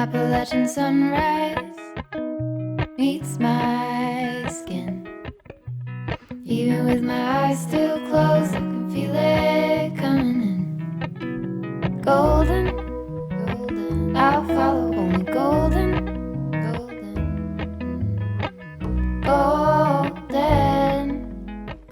Appalachian sunrise meets my skin. Even with my eyes still closed, I can feel it coming in. Golden, golden, I'll follow only golden, golden, golden,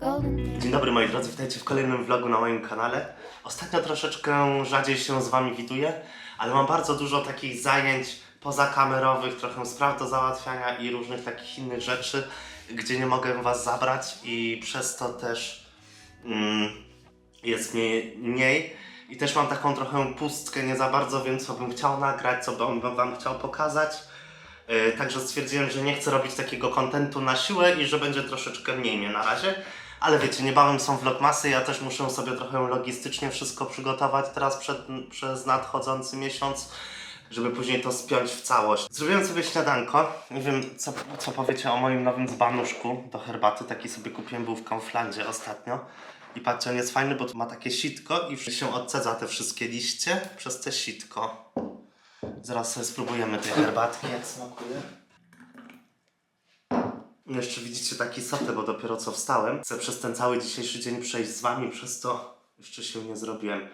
golden. Dzień dobry moi drodzy, witajcie w kolejnym vlogu na moim kanale. Ostatnio troszeczkę rzadziej się z Wami widuję, ale mam bardzo dużo takich zajęć pozakamerowych, trochę spraw do załatwiania i różnych takich innych rzeczy, gdzie nie mogę Was zabrać i przez to też mm, jest mnie mniej. I też mam taką trochę pustkę, nie za bardzo wiem co bym chciał nagrać, co bym Wam chciał pokazać. Yy, Także stwierdziłem, że nie chcę robić takiego kontentu na siłę i że będzie troszeczkę mniej mnie na razie. Ale wiecie, niebawem są vlogmasy, ja też muszę sobie trochę logistycznie wszystko przygotować teraz przed, przez nadchodzący miesiąc, żeby później to spiąć w całość. Zrobiłem sobie śniadanko. Nie wiem, co, co powiecie o moim nowym dzbanuszku do herbaty. Taki sobie kupiłem, był w Kauflandzie ostatnio. I patrzcie, on jest fajny, bo tu ma takie sitko i się odcedza te wszystkie liście przez te sitko. Zaraz sobie spróbujemy tej herbatki, jak smakuje. No Jeszcze widzicie taki sotę, bo dopiero co wstałem. Chcę przez ten cały dzisiejszy dzień przejść z wami, przez to jeszcze się nie zrobiłem.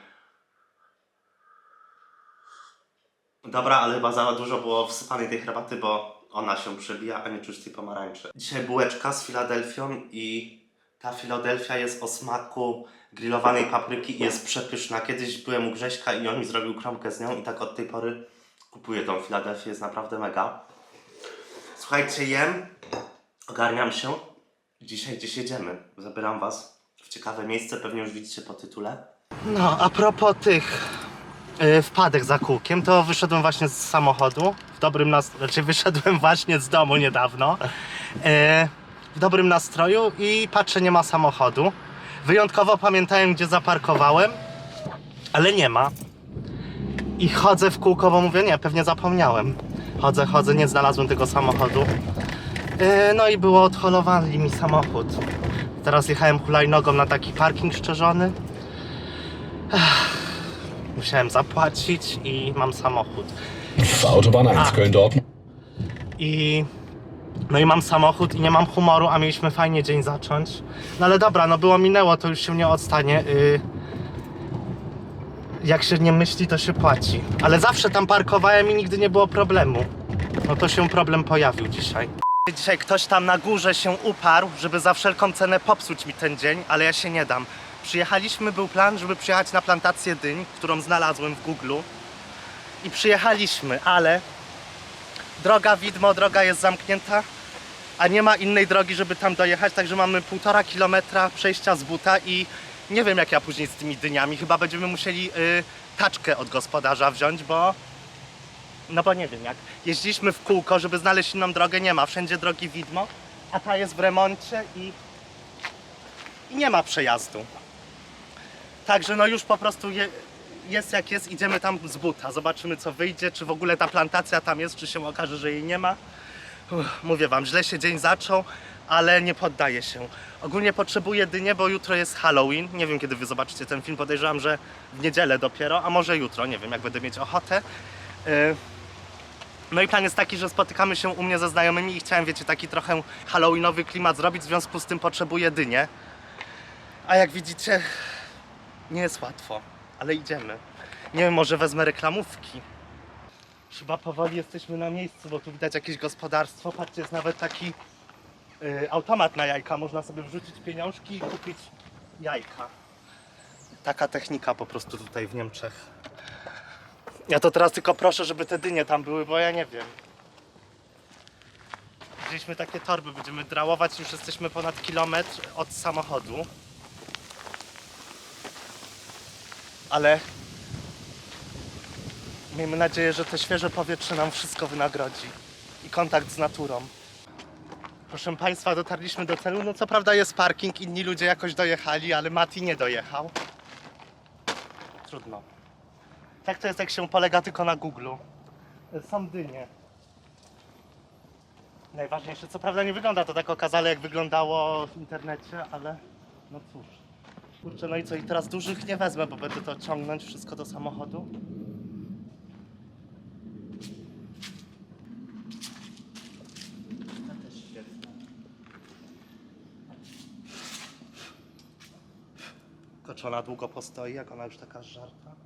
Dobra, ale chyba za dużo było wsypanej tej herbaty, bo ona się przebija, a nie czuć tej pomarańczy. Dzisiaj bułeczka z Filadelfią i ta Filadelfia jest o smaku grillowanej papryki i jest przepyszna. Kiedyś byłem u Grześka i on mi zrobił kromkę z nią i tak od tej pory kupuję tą Filadelfię, jest naprawdę mega. Słuchajcie, jem, ogarniam się. Dzisiaj gdzieś jedziemy. Zabieram was w ciekawe miejsce, pewnie już widzicie po tytule. No, a propos tych yy, wpadek za kółkiem, to wyszedłem właśnie z samochodu. W dobrym nastroju, znaczy wyszedłem właśnie z domu niedawno. Yy, w dobrym nastroju i patrzę, nie ma samochodu. Wyjątkowo pamiętałem, gdzie zaparkowałem, ale nie ma. I chodzę w kółko, bo mówię, nie, pewnie zapomniałem. Chodzę, chodzę, nie znalazłem tego samochodu. Yy, no i było odholowany mi samochód. Teraz jechałem hulajnogą na taki parking szczerzony. Musiałem zapłacić i mam samochód. Autobahn 1 Ah. Köln-Dortmund. I no i mam samochód i nie mam humoru, a mieliśmy fajnie dzień zacząć. No ale dobra, no było minęło, to już się nie odstanie. Yy, jak się nie myśli, to się płaci. Ale zawsze tam parkowałem i nigdy nie było problemu. No to się problem pojawił dzisiaj. Dzisiaj ktoś tam na górze się uparł, żeby za wszelką cenę popsuć mi ten dzień, ale ja się nie dam. Przyjechaliśmy, był plan, żeby przyjechać na plantację dyń, którą znalazłem w Google. I przyjechaliśmy, ale droga widmo, droga jest zamknięta, a nie ma innej drogi, żeby tam dojechać, także mamy półtora kilometra przejścia z buta i nie wiem jak ja później z tymi dyniami, chyba będziemy musieli y, taczkę od gospodarza wziąć, bo no bo nie wiem jak. Jeździliśmy w kółko, żeby znaleźć inną drogę, nie ma, wszędzie drogi widmo, a ta jest w remoncie i, i nie ma przejazdu. Także no już po prostu je, jest jak jest, idziemy tam z buta, zobaczymy co wyjdzie, czy w ogóle ta plantacja tam jest, czy się okaże, że jej nie ma. Uff, mówię wam, źle się dzień zaczął, ale nie poddaję się. Ogólnie potrzebuję dynię, bo jutro jest Halloween. Nie wiem kiedy wy zobaczycie ten film, podejrzewam, że w niedzielę dopiero, a może jutro, nie wiem, jak będę mieć ochotę. Yy, No i plan jest taki, że spotykamy się u mnie ze znajomymi i chciałem, wiecie, taki trochę halloweenowy klimat zrobić, w związku z tym potrzebuję dynię. A jak widzicie, nie jest łatwo, ale idziemy. Nie wiem, może wezmę reklamówki. Chyba powoli jesteśmy na miejscu, bo tu widać jakieś gospodarstwo. Patrzcie, jest nawet taki y, automat na jajka. Można sobie wrzucić pieniążki i kupić jajka. Taka technika po prostu tutaj w Niemczech. Ja to teraz tylko proszę, żeby te dynie tam były, bo ja nie wiem. Wzięliśmy takie torby, będziemy drałować, już jesteśmy ponad kilometr od samochodu. Ale miejmy nadzieję, że to świeże powietrze nam wszystko wynagrodzi. I kontakt z naturą. Proszę Państwa, dotarliśmy do celu. No co prawda jest parking, inni ludzie jakoś dojechali, ale Mati nie dojechał. Trudno. Tak to jest, jak się polega tylko na Googleu. Są dynie. Najważniejsze, co prawda nie wygląda to tak okazale, jak wyglądało w internecie, ale no cóż. Kurczę, no i co, i teraz dużych nie wezmę, bo będę to ciągnąć wszystko do samochodu. Koczona długo postoi, jak ona już taka żarta.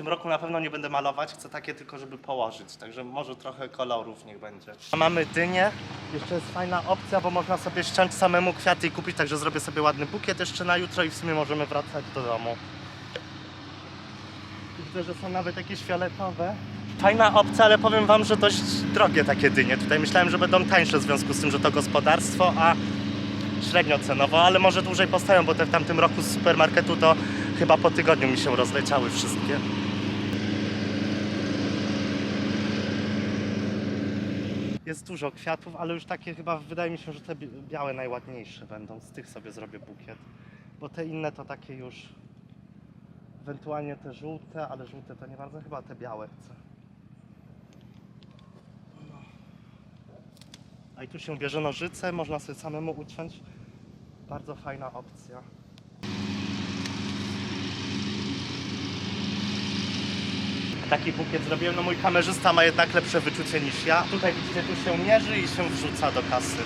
Tym roku na pewno nie będę malować, chcę takie tylko, żeby położyć, także może trochę kolorów niech będzie. Mamy dynię, jeszcze jest fajna opcja, bo można sobie ściąć samemu kwiaty i kupić, także zrobię sobie ładny bukiet jeszcze na jutro i w sumie możemy wracać do domu. Widzę, że są nawet jakieś fioletowe. Fajna opcja, ale powiem wam, że dość drogie takie dynie. Tutaj myślałem, że będą tańsze w związku z tym, że to gospodarstwo, a średnio cenowo, ale może dłużej postoją, bo te w tamtym roku z supermarketu to chyba po tygodniu mi się rozleciały wszystkie. Jest dużo kwiatów, ale już takie chyba wydaje mi się, że te bi- białe najładniejsze będą. Z tych sobie zrobię bukiet. Bo te inne to takie już ewentualnie te żółte, ale żółte to nie bardzo, chyba te białe chcę. A i tu się bierze nożyce, można sobie samemu uciąć. Bardzo fajna opcja. Taki bukiet zrobiłem, no mój kamerzysta ma jednak lepsze wyczucie niż ja. Tutaj widzicie, tu się mierzy i się wrzuca do kasy.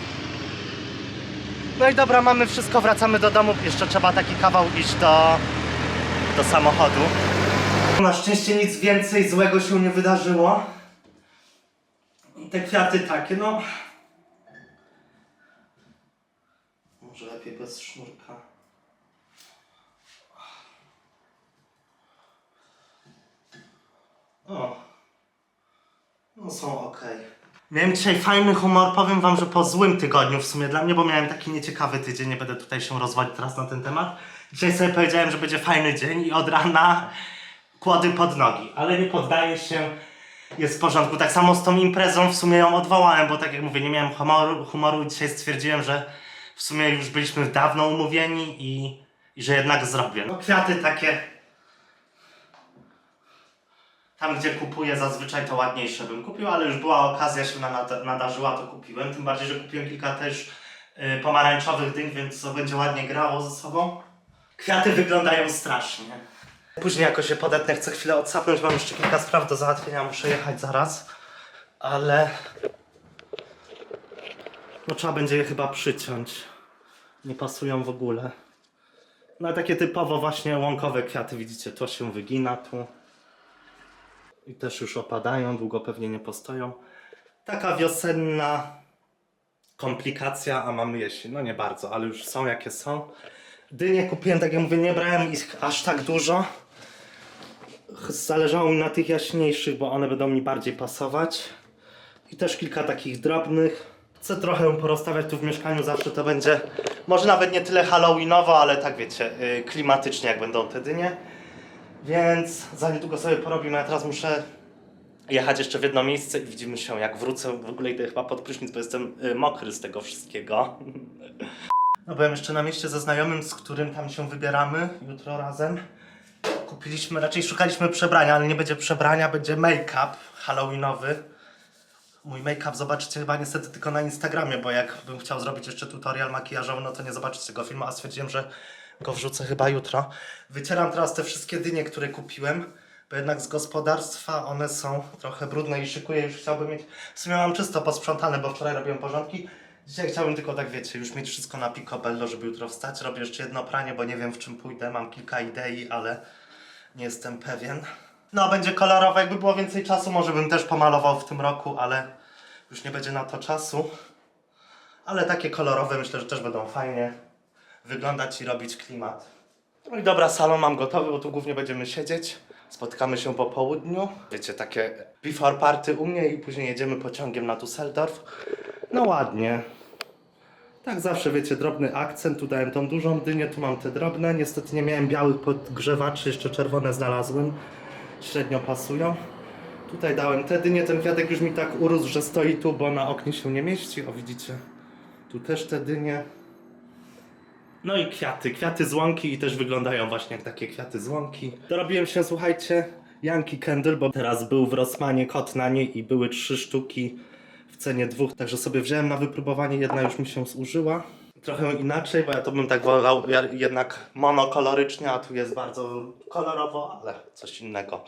No i dobra, mamy wszystko, wracamy do domu. Jeszcze trzeba taki kawał iść do, do samochodu. Na szczęście nic więcej złego się nie wydarzyło. Te kwiaty takie, no. Może lepiej bez sznurka. Są ok. Miałem dzisiaj fajny humor. Powiem wam, że po złym tygodniu w sumie dla mnie, bo miałem taki nieciekawy tydzień, nie będę tutaj się rozwodzić teraz na ten temat. Dzisiaj sobie powiedziałem, że będzie fajny dzień i od rana kłody pod nogi, ale nie poddaję się. Jest w porządku. Tak samo z tą imprezą w sumie ją odwołałem, bo tak jak mówię, nie miałem humoru, humoru i dzisiaj stwierdziłem, że w sumie już byliśmy dawno umówieni i, i że jednak zrobię. No kwiaty takie tam, gdzie kupuję zazwyczaj to ładniejsze bym kupił, ale już była okazja się nada- nadarzyła, to kupiłem. Tym bardziej, że kupiłem kilka też y, pomarańczowych dyń, więc to będzie ładnie grało ze sobą. Kwiaty wyglądają strasznie. Później jako się podetnę, chcę chwilę odsapnąć, mam jeszcze kilka spraw do załatwienia, muszę jechać zaraz. Ale... No trzeba będzie je chyba przyciąć. Nie pasują w ogóle. No takie typowo właśnie łąkowe kwiaty, widzicie, to się wygina tu. I też już opadają, długo pewnie nie postoją. Taka wiosenna komplikacja, a mamy jesień. No nie bardzo, ale już są jakie są. Dynie kupiłem, tak jak mówię, nie brałem ich aż tak dużo. Zależało mi na tych jaśniejszych, bo one będą mi bardziej pasować. I też kilka takich drobnych. Chcę trochę porozstawiać tu w mieszkaniu, zawsze to będzie, może nawet nie tyle halloweenowo, ale tak wiecie, yy, klimatycznie jak będą te dynie. Więc za niedługo sobie porobimy, a teraz muszę jechać jeszcze w jedno miejsce i widzimy się jak wrócę. W ogóle idę chyba pod prysznic, bo jestem y, mokry z tego wszystkiego. No byłem jeszcze na mieście ze znajomym, z którym tam się wybieramy jutro razem. Kupiliśmy, raczej szukaliśmy przebrania, ale nie będzie przebrania, będzie make-up halloweenowy. Mój make-up zobaczycie chyba niestety tylko na Instagramie, bo jak bym chciał zrobić jeszcze tutorial makijażowy, no to nie zobaczycie tego filmu, a stwierdziłem, że go wrzucę chyba jutro. Wycieram teraz te wszystkie dynie, które kupiłem, bo jednak z gospodarstwa one są trochę brudne i szykuję, już chciałbym mieć, w sumie mam czysto posprzątane, bo wczoraj robiłem porządki. Dzisiaj chciałbym tylko tak wiecie, już mieć wszystko na picobello, żeby jutro wstać. Robię jeszcze jedno pranie, bo nie wiem w czym pójdę, mam kilka idei, ale nie jestem pewien. No, będzie kolorowe, jakby było więcej czasu, może bym też pomalował w tym roku, ale już nie będzie na to czasu. Ale takie kolorowe myślę, że też będą fajnie wyglądać i robić klimat. No i dobra, salon mam gotowy, bo tu głównie będziemy siedzieć. Spotykamy się po południu. Wiecie, takie before party u mnie i później jedziemy pociągiem na Düsseldorf. No ładnie. Tak zawsze, wiecie, drobny akcent. Tu dałem tą dużą dynię, tu mam te drobne. Niestety nie miałem białych podgrzewaczy, jeszcze czerwone znalazłem. Średnio pasują. Tutaj dałem te dynie, ten kwiatek już mi tak urósł, że stoi tu, bo na oknie się nie mieści. O, widzicie? Tu też te dynie. No i kwiaty, kwiaty z łąki i też wyglądają właśnie jak takie kwiaty z łąki. Dorobiłem się, słuchajcie, Yankee Candle, bo teraz był w Rossmanie kot na niej i były trzy sztuki w cenie dwóch, także sobie wziąłem na wypróbowanie, jedna już mi się zużyła. Trochę inaczej, bo ja to bym tak wolał jednak monokolorycznie, a tu jest bardzo kolorowo, ale coś innego.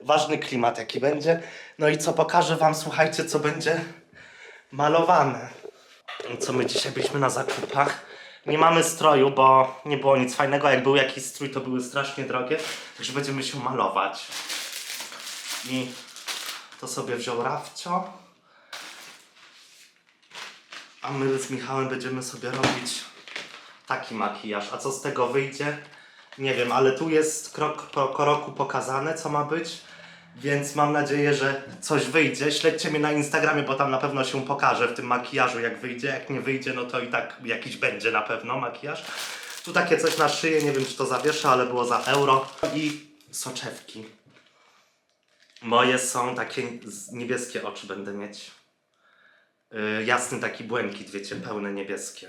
Ważny klimat jaki będzie. No i co pokażę wam, słuchajcie, co będzie malowane. Co my dzisiaj byliśmy na zakupach? Nie mamy stroju, bo nie było nic fajnego. Jak był jakiś strój, to były strasznie drogie. Także będziemy się malować. I to sobie wziął Rafcio. A my z Michałem będziemy sobie robić taki makijaż. A co z tego wyjdzie? Nie wiem, ale tu jest krok po kroku pokazane, co ma być. Więc mam nadzieję, że coś wyjdzie. Śledźcie mnie na Instagramie, bo tam na pewno się pokaże w tym makijażu, jak wyjdzie. Jak nie wyjdzie, no to i tak jakiś będzie na pewno makijaż. Tu takie coś na szyję, nie wiem czy to zawieszę, ale było za euro. I soczewki. Moje są takie niebieskie oczy będę mieć. Yy, jasny taki błękit, wiecie, pełne niebieskie.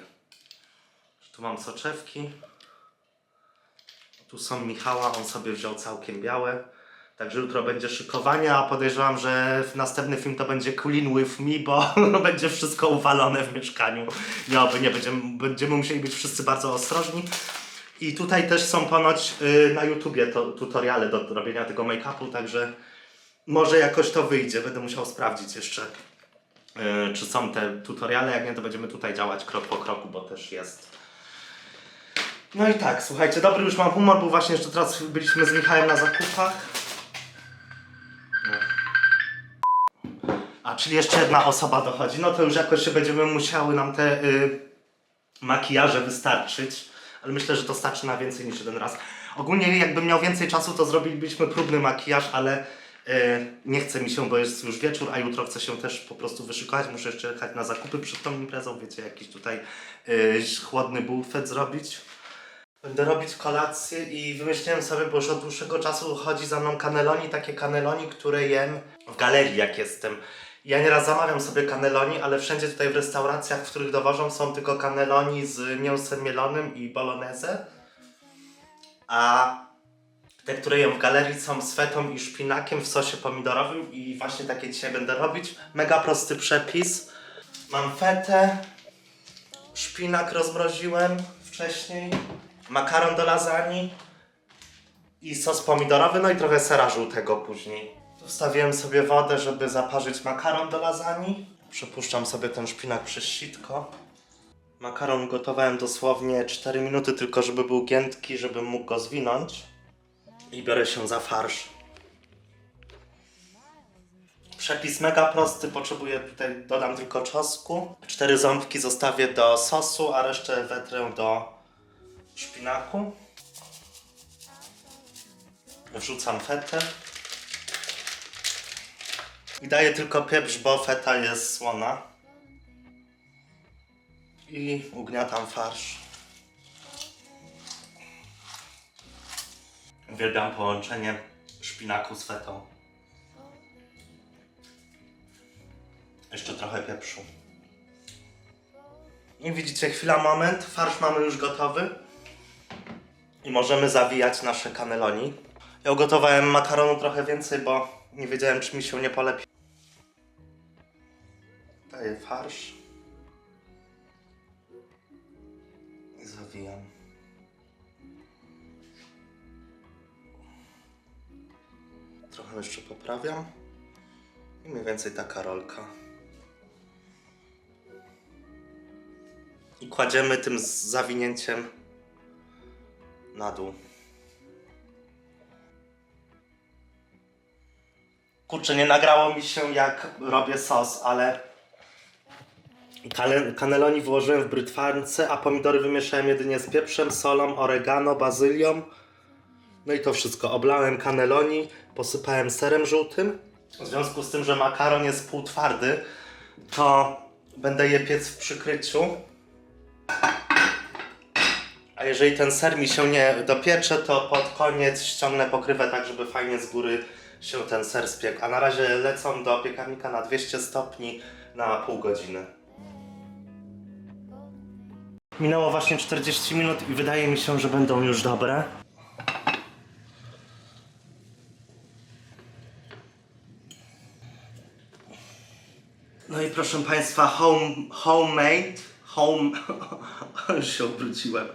Tu mam soczewki. Tu są Michała, on sobie wziął całkiem białe. Także jutro będzie szykowanie, a podejrzewam, że w następny film to będzie Clean With Me, bo będzie wszystko uwalone w mieszkaniu. Nie, oby nie, będziemy, będziemy musieli być wszyscy bardzo ostrożni. I tutaj też są ponoć y, na YouTubie to, tutoriale do robienia tego make-upu, także może jakoś to wyjdzie. Będę musiał sprawdzić jeszcze, y, czy są te tutoriale. Jak nie, to będziemy tutaj działać krok po kroku, bo też jest. No i tak, słuchajcie, dobry już mam humor, bo właśnie jeszcze teraz byliśmy z Michałem na zakupach. Czyli jeszcze jedna osoba dochodzi. No to już jakoś się będziemy musiały nam te y, makijaże wystarczyć. Ale myślę, że to starczy na więcej niż jeden raz. Ogólnie jakbym miał więcej czasu, to zrobilibyśmy próbny makijaż, ale y, nie chce mi się, bo jest już wieczór, a jutro chcę się też po prostu wyszykować. Muszę jeszcze jechać na zakupy przed tą imprezą, wiecie, jakiś tutaj y, chłodny bufet zrobić. Będę robić kolację i wymyśliłem sobie, bo już od dłuższego czasu chodzi za mną kaneloni, takie kaneloni, które jem w galerii jak jestem. Ja nieraz zamawiam sobie kaneloni, ale wszędzie tutaj w restauracjach, w których dowożą są tylko kaneloni z mięsem mielonym i bolognese. A te, które jem w galerii są z fetą i szpinakiem w sosie pomidorowym i właśnie takie dzisiaj będę robić. Mega prosty przepis. Mam fetę, szpinak rozmroziłem wcześniej, makaron do lasagne i sos pomidorowy, no i trochę sera żółtego później. Wstawiłem sobie wodę, żeby zaparzyć makaron do lasagne. Przepuszczam sobie ten szpinak przez sitko. Makaron gotowałem dosłownie 4 minuty, tylko żeby był giętki, żebym mógł go zwinąć. I biorę się za farsz. Przepis mega prosty, potrzebuję tutaj, dodam tylko czosnku. Cztery ząbki zostawię do sosu, a resztę wetrę do szpinaku. Wrzucam fetę. I tylko pieprz, bo feta jest słona. I ugniatam farsz. Uwielbiam połączenie szpinaku z fetą. Jeszcze trochę pieprzu. I widzicie, chwila, moment. Farsz mamy już gotowy. I możemy zawijać nasze kaneloni. Ja ugotowałem makaronu trochę więcej, bo nie wiedziałem, czy mi się nie polepi. Daję farsz. I zawijam. Trochę jeszcze poprawiam. I mniej więcej taka rolka. I kładziemy tym zawinięciem na dół. Kurczę, nie nagrało mi się jak robię sos, ale kaneloni włożyłem w brytwarce, a pomidory wymieszałem jedynie z pieprzem, solą, oregano, bazylią. No i to wszystko. Oblałem kaneloni, posypałem serem żółtym. W związku z tym, że makaron jest półtwardy, to będę je piec w przykryciu. A jeżeli ten ser mi się nie dopiecze, to pod koniec ściągnę pokrywę tak, żeby fajnie z góry się ten ser spiekł. A na razie lecą do piekarnika na 200 stopni na pół godziny. Minęło właśnie 40 minut i wydaje mi się, że będą już dobre. No i proszę Państwa, home, homemade, home, już się obróciłem,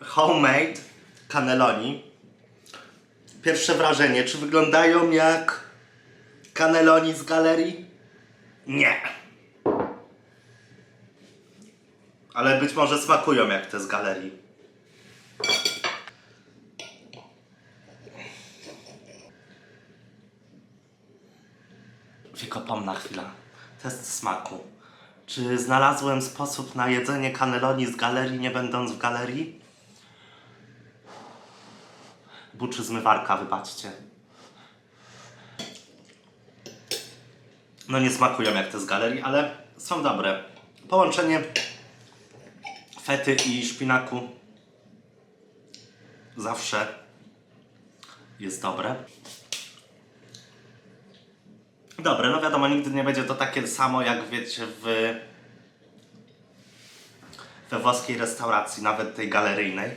homemade cannelloni. Pierwsze wrażenie, czy wyglądają jak cannelloni z galerii? Nie. Ale być może smakują jak te z galerii. Wiekopomna chwila. Test smaku. Czy znalazłem sposób na jedzenie cannelloni z galerii, nie będąc w galerii? Buczy zmywarka, wybaczcie. No nie smakują jak te z galerii, ale są dobre. Połączenie fety i szpinaku zawsze jest dobre. Dobre, no wiadomo, nigdy nie będzie to takie samo jak wiecie w we włoskiej restauracji, nawet tej galeryjnej.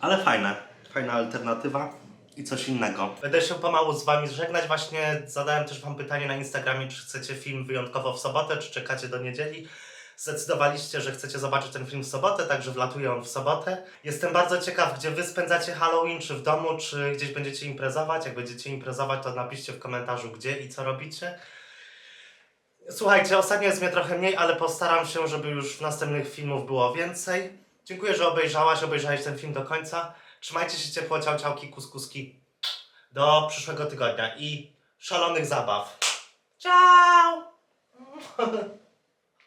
Ale fajne, fajna alternatywa i coś innego. Będę się pomału z Wami żegnać. Właśnie zadałem też Wam pytanie na Instagramie, czy chcecie film wyjątkowo w sobotę, czy czekacie do niedzieli. Zdecydowaliście, że chcecie zobaczyć ten film w sobotę, także wlatuje on w sobotę. Jestem bardzo ciekaw, gdzie Wy spędzacie Halloween, czy w domu, czy gdzieś będziecie imprezować. Jak będziecie imprezować, to napiszcie w komentarzu gdzie i co robicie. Słuchajcie, ostatnio jest mnie trochę mniej, ale postaram się, żeby już w następnych filmów było więcej. Dziękuję, że obejrzałaś, obejrzałeś ten film do końca. Trzymajcie się ciepło, ciao, ciałki, kuskuski. Do przyszłego tygodnia i szalonych zabaw. Ciao!